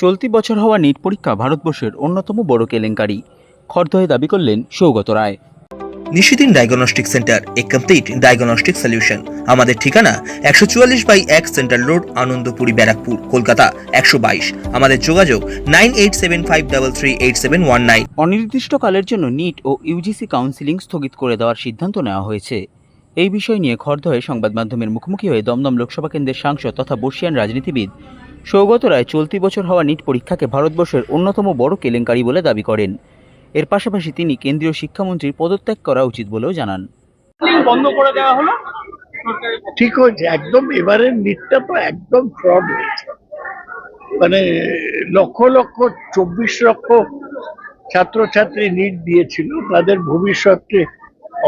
চলতি বছর হওয়া নিট পরীক্ষা ভারতবর্ষের অন্যতম বড় কেলেঙ্কারি। খর্দয়ে দাবি করলেন সৌগত রায়। নিশিদিন ডায়াগনস্টিক সেন্টার এ কমপ্লিট ডায়াগনস্টিক সলিউশন। আমাদের ঠিকানা একশো চুয়াল্লিশ বাই এক সেন্ট্রাল রোড আনন্দপুরি ব্যারাকপুর কলকাতা একশো বাইশ। আমাদের যোগাযোগ nine eight seven five double three eight seven one nine. অনির্দিষ্টকালের জন্য নিট ও ইউজিসি কাউন্সিলিং স্থগিত করে দেওয়ার সিদ্ধান্ত নেওয়া হয়েছে। এই বিষয় নিয়ে খর্দয়ে সংবাদ মাধ্যমের মুখোমুখি হয়ে দমদম লোকসভা কেন্দ্রের সাংসদ তথা বর্ষিয়ান রাজনীতিবিদ সৌগত রায় চলতি বছর হওয়া নিট পরীক্ষাকে ভারতবর্ষের অন্যতম বড় কেলেঙ্কারি বলে দাবি করেন। এর পাশাপাশি তিনি কেন্দ্রীয় শিক্ষামন্ত্রীর পদত্যাগ করা উচিত বলেও জানান। বন্ধ করে দেওয়া হলো? ঠিক হয়েছে একদম এবারের নিটটা তো একদম ফ্রড হয়েছে। মানে লক্ষ লক্ষ চব্বিশ লক্ষ ছাত্রছাত্রী নিট দিয়েছিল তাদের ভবিষ্যৎকে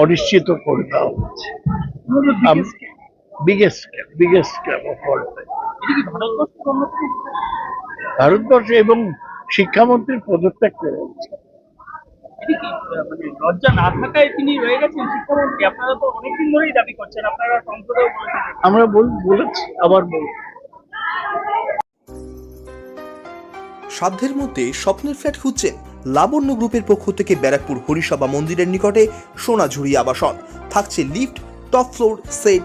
অনিশ্চিত করে দেওয়া হয়েছে। বিগেস্ট বিগেস্ট অফ অল ভারতবর্ষে এবং শিক্ষামন্ত্রীর পদত্যাগ করা মানে লজ্জা না থাকায় তিনি রয়ে গেছেন শিক্ষামন্ত্রী? আপনারা তো অনেকদিন ধরেই দাবি করছেন আপনারা সংসদেও বলেছেন। আমরা বলেছি আবার বলছি সাধ্যের মধ্যে স্বপ্নের ফ্ল্যাট খুঁজছেন লাবণ্য গ্রুপের পক্ষ থেকে ব্যারাকপুর হরিসভা মন্দিরের নিকটে সোনাঝুরি আবাসন। থাকছে lift top floor set